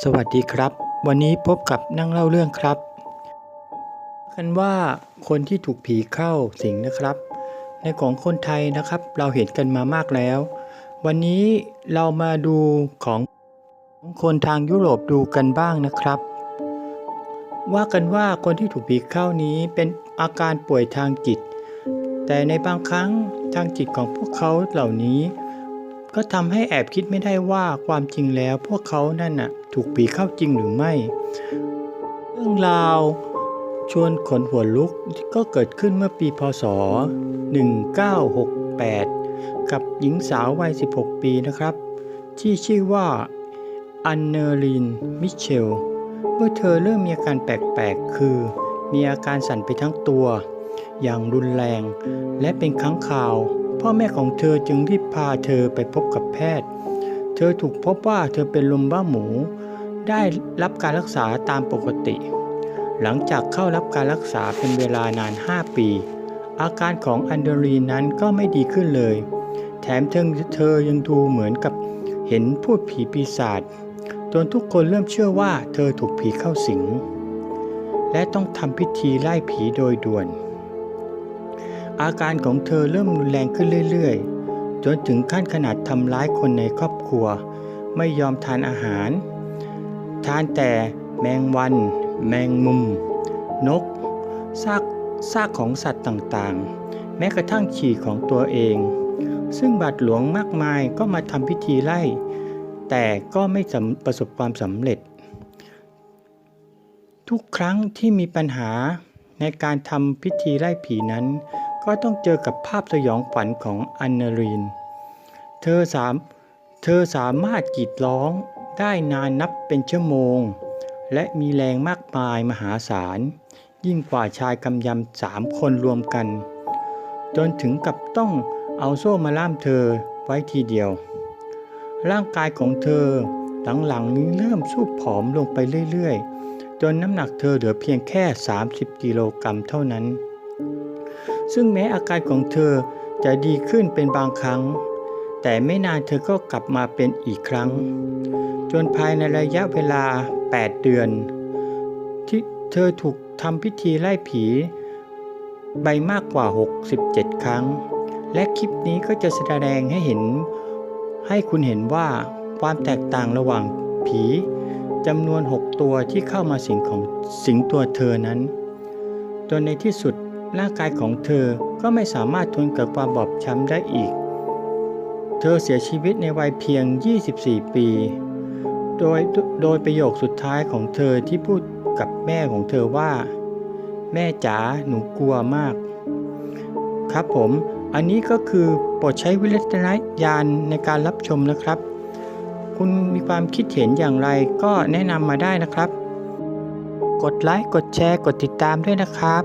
สวัสดีครับ วันนี้พบกับนั่งเล่าเรื่องครับ กันว่าคนที่ถูกผีเข้าสิงนะครับ ในของคนไทยนะครับ เราเห็นกันมามากแล้ว วันนี้เรามาดูของคนทางยุโรปดูกันบ้างนะครับ ว่ากันว่าคนที่ถูกผีเข้านี้เป็นอาการป่วยทางจิต แต่ในบางครั้งทางจิตของพวกเขาเหล่านี้ ก็ทำให้แอบคิดไม่ได้ว่าความจริงแล้วพวกเขานั่นน่ะถูกผีเข้าจริงหรือไม่ เรื่องราวชวนขนหัวลุกก็เกิดขึ้นเมื่อปีพศ 1968 กับหญิงสาววัย 16 ปีนะครับ ที่ชื่อว่าอันเนอรีนมิเชล เมื่อเธอเริ่มมีอาการแปลกๆ คือ มีอาการสั่นไปทั้งตัว อย่างรุนแรง และเป็นครั้งข่าว พ่อแม่ของเธอจึงรีบพาเธอไปพบกับแพทย์ เธอถูกพบว่าเธอเป็นลมบ้าหมู ได้รับการรักษาตามปกติ หลังจากเข้ารับการรักษาเป็นเวลานาน 5 ปี อาการของอันเดรีนนั้นก็ไม่ดีขึ้นเลย แถมเธอเธอยังดูเหมือนกับเห็นพูดผีปีศาจจนทุกคนเริ่มเชื่อว่าเธอถูกผีเข้าสิง และต้องทำพิธีไล่ผีโดยด่วน อาการของเธอเริ่มรุนแรงขึ้นเรื่อยๆ จนถึงขั้นขนาดทำร้ายคนในครอบครัว ไม่ยอมทานอาหาร ทานแต่แมงวัน แมงมุม นก ซากซากของสัตว์ต่างๆ แม้กระทั่งฉี่ของตัวเอง ซึ่งบาทหลวงมากมายก็มาทำพิธีไล่ แต่ก็ไม่ประสบความสำเร็จ ทุกครั้งที่มีปัญหาในการทำพิธีไล่ผีนั้น ก็ต้องเจอกับภาพสยองขวัญของอันนารีน เธอสามเธอสามารถกรีดร้องได้นานนับเป็นชั่วโมง และมีแรงมากมายมหาศาล ยิ่งกว่าชายกำยำสามคนรวมกัน จนถึงกับต้องเอาโซ่มาล่ามเธอไว้ทีเดียว ร่างกายของเธอหลังๆนี้เริ่มสูบผอมลงไปเรื่อยๆ จนน้ำหนักเธอเหลือเพียงแค่ 30 กิโลกรัมเท่านั้น ซึ่งแม้อาการของเธอจะดีขึ้นเป็นบางครั้ง แต่ไม่นานเธอก็กลับมาเป็นอีกครั้ง จนภายในระยะเวลา 8 เดือน ที่เธอถูกทำพิธีไล่ผีไปมากกว่า 67 ครั้ง และคลิปนี้ก็จะแสดงให้เห็น ให้คุณเห็นว่าความแตกต่างระหว่างผีจำนวน 6 ตัวที่เข้ามาสิงของสิงตัวเธอนั้น จนในที่สุด ร่างกายของเธอก็ไม่สามารถทนกับความบอบช้ำได้อีก เธอเสียชีวิตในวัยเพียง 24 ปี โดยโดยประโยคสุดท้ายของเธอที่พูดกับแม่ของเธอว่า แม่จ๋าหนูกลัวมาก ครับผม อันนี้ก็คือโปรดใช้วิจารณญาณในการรับชมนะครับ คุณมีความคิดเห็นอย่างไรก็แนะนำมาได้นะครับ กดไลค์กดแชร์กดติดตามด้วยนะครับ